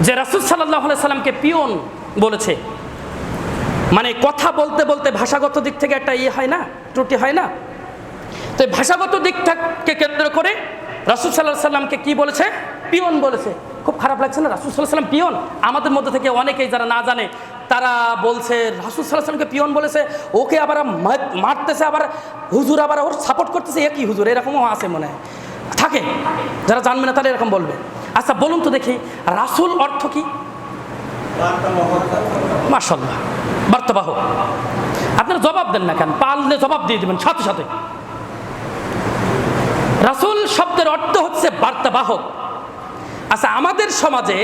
যে রাসুল সাল্লাহ সাল্লামকে পিয়ন বলেছে। মানে কথা বলতে বলতে ভাষাগত দিক থেকে একটা ইয়ে হয় না, ত্রুটি হয় না। তো এই ভাষাগত দিকটাকে কেন্দ্র করে রাসুল সাল্লাহ সাল্লামকে কি বলেছে? পিয়ন বলেছে। খুব খারাপ লাগছে না? রাসুল সাল্লাহ সাল্লাম পিয়ন। আমাদের মধ্যে থেকে অনেকেই যারা না জানে, তারা বলছে, রাসুল সাল্লাহ সাল্লামকে পিয়ন বলেছে। ওকে আবার মারতেছে, আবার হুজুর আবার ওর সাপোর্ট করতেছে। একই হুজুর? এরকমও আছে মনে হয়। থাকে। যারা জানবে না তারা এরকম বলবে। আচ্ছা বলুন তো দেখি, রাসুল অর্থ কি? মার্শাল্লাহ বার্তাবাহ। আপনারা জবাব দেন না কেন? পারলে জবাব দিয়ে দেবেন, সাথে সাথে। রাসুল শব্দের অর্থ হচ্ছে বার্তাবাহক আচ্ছা আমাদের সমাজে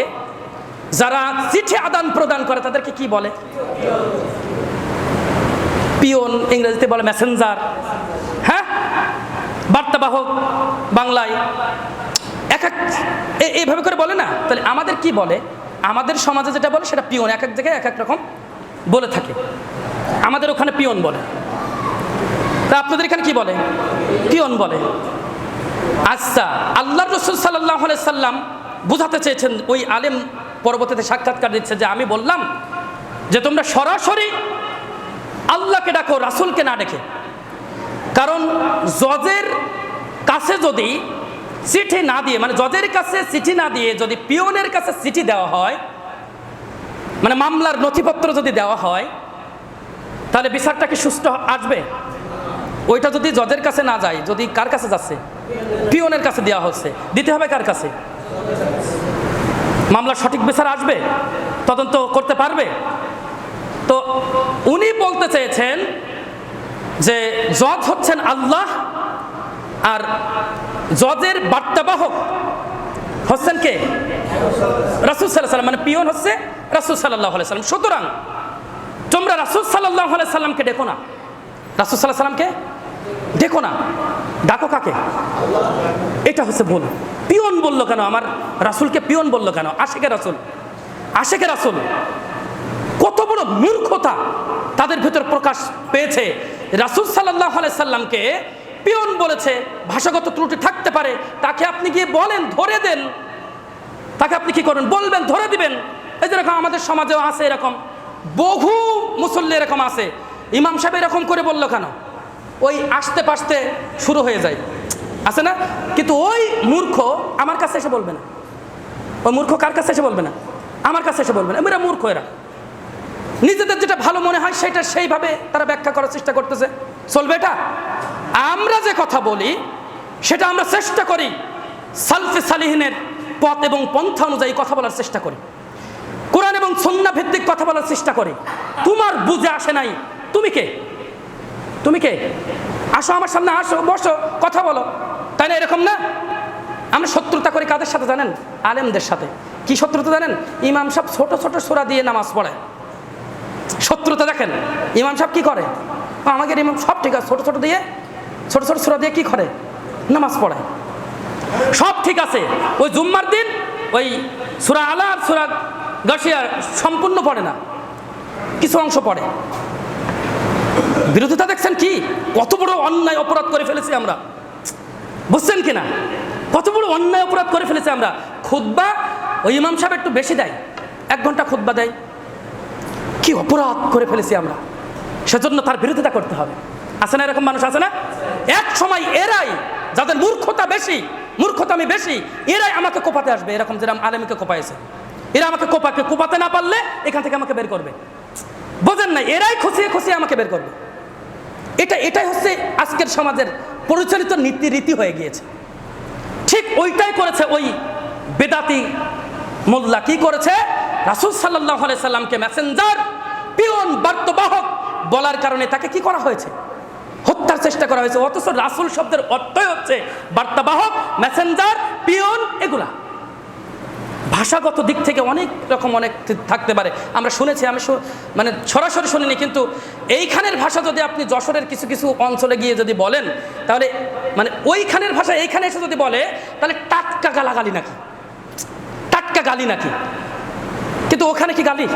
যারা চিঠি আদান প্রদান করে, তাদেরকে কি বলে? পিয়ন ইংরেজিতে বলে মেসেঞ্জার। হ্যাঁ? বার্তাবাহক বাংলায়। এক এক এইভাবে করে বলে না। তাহলে আমাদের কি বলে? আমাদের সমাজে যেটা বলে সেটা পিয়ন এক এক জায়গায় এক এক রকম বলে থাকে। আমাদের ওখানে পিয়ন বলে। তা আপনাদের এখানে কি বলে? পিয়ন বলে। আচ্ছা আল্লাহ রসুল সাল্লাহ সাল্লাম বুঝাতে চেয়েছেন, ওই আলেম পরবর্তীতে সাক্ষাৎকার দিচ্ছে যে, আমি বললাম যে, তোমরা সরাসরি আল্লাহকে ডাকো, রাসুলকে না ডেকে। কারণ জজের কাছে যদি চিঠি না দিয়ে মানে জজের কাছে চিঠি না দিয়ে যদি পিওনের কাছে চিঠি দেওয়া হয় মানে মামলার নথিপত্র যদি দেওয়া হয়, তাহলে বিচারটা কি সুষ্ঠু আসবে? ওইটা যদি জজের কাছে না যায়, যদি কার কাছে যাচ্ছে? পিওনের কাছে দেওয়া হচ্ছে। দিতে হবে কার কাছে? মামলার সঠিক বিচার আসবে? তদন্ত করতে পারবে? তো উনি বলতে চেয়েছেন যে, জজ হচ্ছেন আল্লাহ আর জজের বার্তাবাহক হচ্ছেন কে? রাসুল সাল্লাহ সাল্লাম মানে পিয়ন হচ্ছে রাসুল সাল্লাহ সাল্লাম সুতরাং তোমরা রাসুল সাল্লাহ সাল্লামকে ডেকো না। রাসুল সাল্লাহ সাল্লামকে দেখো না। ডাকো কাকে? এটা হচ্ছে ভুল। পিয়ন বলল কেন? আমার রাসুলকে পিয়ন বলল কেন? আশেকে রাসুল। আশেকে রাসুল কত বড় মূর্খতা তাদের ভেতর প্রকাশ পেয়েছে। রাসুল সাল্লাহ সাল্লামকে পিয়ন বলেছে, ভাষাগত ত্রুটি থাকতে পারে, তাকে আপনি গিয়ে বলেন, ধরে দেন। তাকে আপনি কি করবেন বলবেন, ধরে দিবেন। এই যেরকম আমাদের সমাজেও আছে এরকম। বহু মুসল্লি এরকম আছে। ইমাম সাহেব এরকম করে বলল কেন? ওই আসতে পাশতে শুরু হয়ে যায়। আছে না? কিন্তু ওই মূর্খ আমার কাছে এসে বলবে না। ওই মূর্খ কার কাছে এসে বলবে না? আমার কাছে এসে বলবে না। এরা মূর্খ এরা। নিজেদের যেটা ভালো মনে হয় সেটা সেইভাবে তারা ব্যাখ্যা করার চেষ্টা করতেছে। চলবে এটা? আমরা যে কথা বলি, সেটা আমরা চেষ্টা করি সালফে সালিহিনের পথ এবং পন্থা অনুযায়ী কথা বলার চেষ্টা করি। কোরআন এবং সন্না ভিত্তিক কথা বলার চেষ্টা করি। তোমার বুঝে আসে নাই, তুমি কে? তুমি কে? আসো আমার সামনে, আসো, বসো, কথা বলো। তাই না এরকম না? আমরা শত্রুতা করি কাদের সাথে জানেন? আলেমদের সাথে। কি শত্রুতা জানেন? ইমাম সাহেব ছোট ছোট সোরা দিয়ে নামাজ পড়ায় শত্রুতা দেখেন। ইমাম সাহেব কি করে? আমাদের ইমাম সব ঠিক আছে, ছোট ছোট দিয়ে, ছোট ছোট সুরা দিয়ে কি করে? নামাজ পড়ে। সব ঠিক আছে। ওই জুম্মার দিন, ওই সুরা আলা আর সুরা গাছিয়া সম্পূর্ণ পড়ে না। কিছু অংশ পড়ে। বিরোধিতা দেখছেন কি? কত বড় অন্যায় অপরাধ করে ফেলেছি আমরা। বুঝছেন কি না কত বড় অন্যায় অপরাধ করে ফেলেছি আমরা। খুদ্া ওই ইমাম সাহেব একটু বেশি দেয়। এক ঘণ্টা খুদ্া দেয়। কি অপরাধ করে ফেলেছি আমরা? সেজন্য তার বিরোধিতা করতে হবে। আছে না এরকম মানুষ? আছে না? এক সময় এরাই যাদের মূর্খতা বেশি মূর্খতা আমি বেশি, এরাই আমাকে কোপাতে আসবে, এরকম যেরকম আলেমকে কোপাইছে। এরা আমাকে কোপাকে কোপাতে না পারলে এখান থেকে আমাকে বের করবে। বোঝেন না এরাই খুশিয়ে খুশিয়ে আমাকে বের করবে। এটা, এটাই হচ্ছে আজকের সমাজের পরিচালিত নীতি, রীতি হয়ে গিয়েছে। ঠিক ওইটাই করেছে ওই বেদাতি মোল্লা। কি করেছে? রাসুল সাল্লাহ সাল্লামকে মেসেঞ্জার পিয়ন বার্তবাহক বলার কারণে তাকে কি করা হয়েছে? হত্যার চেষ্টা করা হয়েছে। অথচ রাসুল শব্দের অর্থই হচ্ছে বার্তাবাহক মেসেঞ্জার পিয়ন এগুলা। ভাষাগত দিক থেকে অনেক রকম অনেক থাকতে পারে। আমরা শুনেছি, আমি মানে সরাসরি শুনিনি, কিন্তু এইখানের ভাষা যদি আপনি যশোরের কিছু কিছু অঞ্চলে গিয়ে যদি বলেন, তাহলে মানে ওইখানের ভাষা এইখানে এসে যদি বলে, তাহলে টাটকা গালাগালি নাকি? টাটকা গালি নাকি? কিন্তু ওখানে কি গালি?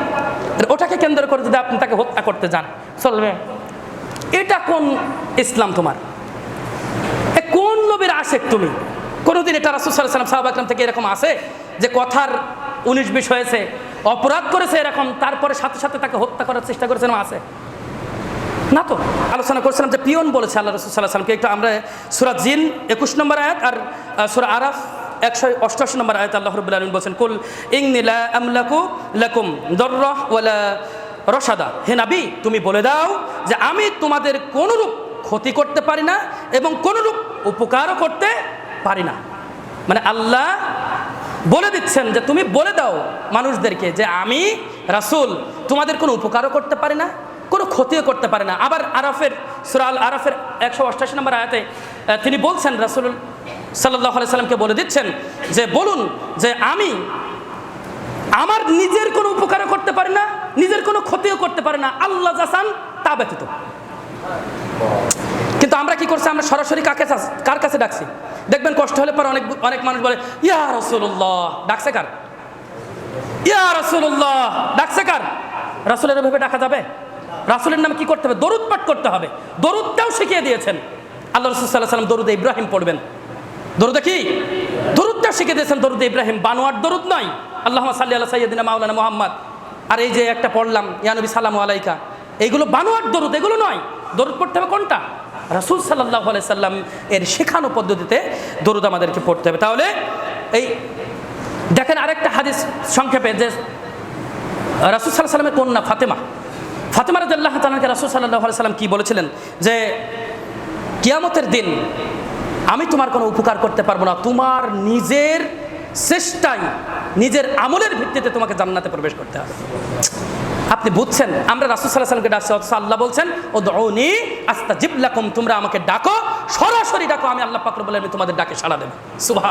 ওটাকে কেন্দ্র করে যদি আপনি তাকে হত্যা করতে যান, চলবে। এটা কোন ইসলাম তোমার? কোন নবীর আশেক তুমি? কোনোদিন এটা রাসুল সাল্লাম সাহাব আকরাম থেকে এরকম আছে যে কথার উনিশ বিশ হয়েছে, অপরাধ করেছে এরকম, তারপরে সাথে সাথে তাকে হত্যা করার চেষ্টা করেছেন আছে না তো। আলোচনা করছিলাম যে পিয়ন বলেছে আল্লাহ রসুল সাল্লাহ সাল্লামকে একটু আমরা সুরাত জিন একুশ নম্বর আয়াত আর সুরা আরাফ একশো অষ্টাশি নম্বর আয়াত আল্লাহ রবুল্লা আলমিন বলছেন, কুল ইং নীলা আমলাকু লাকুম দর্রহ ওয়ালা রসাদা হে নাবি, তুমি বলে দাও যে আমি তোমাদের কোনরূপ ক্ষতি করতে পারি না এবং কোনরূপ উপকারও করতে পারি না। মানে আল্লাহ বলে দিচ্ছেন যে তুমি বলে দাও মানুষদেরকে যে আমি রাসূল, তোমাদের কোনো উপকারও করতে পারি না, কোনো ক্ষতিও করতে পারে না। আবার আরাফের সুরাল আরাফের একশো অষ্টাশি নম্বর আয়াতে তিনি বলছেন রাসুল সাল্লাহ সাল্লামকে বলে দিচ্ছেন যে, বলুন যে আমি আমার নিজের কোনো উপকারও করতে পারি না, নিজের কোনো ক্ষতিও করতে পারে না। আল্লাহ জাসান তা ব্যতীত। কিন্তু আমরা কি করছি? আমরা সরাসরি কাকে কার কাছে ডাকছি? দেখবেন কষ্ট হলে পরে অনেক অনেক মানুষ বলে, ইয়া রসুল্লাহ ডাকছে কার? ইয়া রসুল্লাহ ডাকছে কার? রাসুলের ভাবে ডাকা যাবে? রাসুলের নামে কি করতে হবে? দরুদ পাঠ করতে হবে। দরুদটাও শিখিয়ে দিয়েছেন। আল্লাহ রসুল সাল্লাহ সাল্লাম দরুদ ইব্রাহিম পড়বেন। দরুদে কি? দরুদটা শিখে দিয়েছেন দরুদ ইব্রাহিম। বানোয়ার দরুদ নয় আল্লাহ সাল্লি আল্লাহ সাইয়দিনা মাওলানা মোহাম্মদ। আর এই যে একটা পড়লাম ইয়ানবী সালাম আলাইকা। এইগুলো বানোয়ার দরুদ, এগুলো নয়। দরুদ পড়তে হবে কোনটা? রাসুল সাল্লাহ আলাই সাল্লাম এর শেখানো পদ্ধতিতে দরুদ আমাদেরকে পড়তে হবে। তাহলে এই দেখেন আরেকটা হাদিস সংক্ষেপে যে রাসুল সাল্লাহ সাল্লামের কন্যা ফাতেমা। ফাতেমা রাজ্লাহ তালাকে রাসুল সাল্লাহ সাল্লাম কি বলেছিলেন? যে কিয়ামতের দিন আমি তোমার কোনো উপকার করতে পারব না। তোমার নিজের চেষ্টাই, নিজের আমলের ভিত্তিতে তোমাকে জান্নাতে প্রবেশ করতে হবে। আপনি বুঝছেন? আমরা রাসুল সাল্লাহ সাল্লামকে ডাকছি, অথচ আল্লাহ বলছেন ও দৌনি আস্তা জিবলাকুম তোমরা আমাকে ডাকো, সরাসরি ডাকো, আমি আল্লাহ পাকর বলে আমি তোমাদের ডাকে সাড়া দেবো। সুবাহ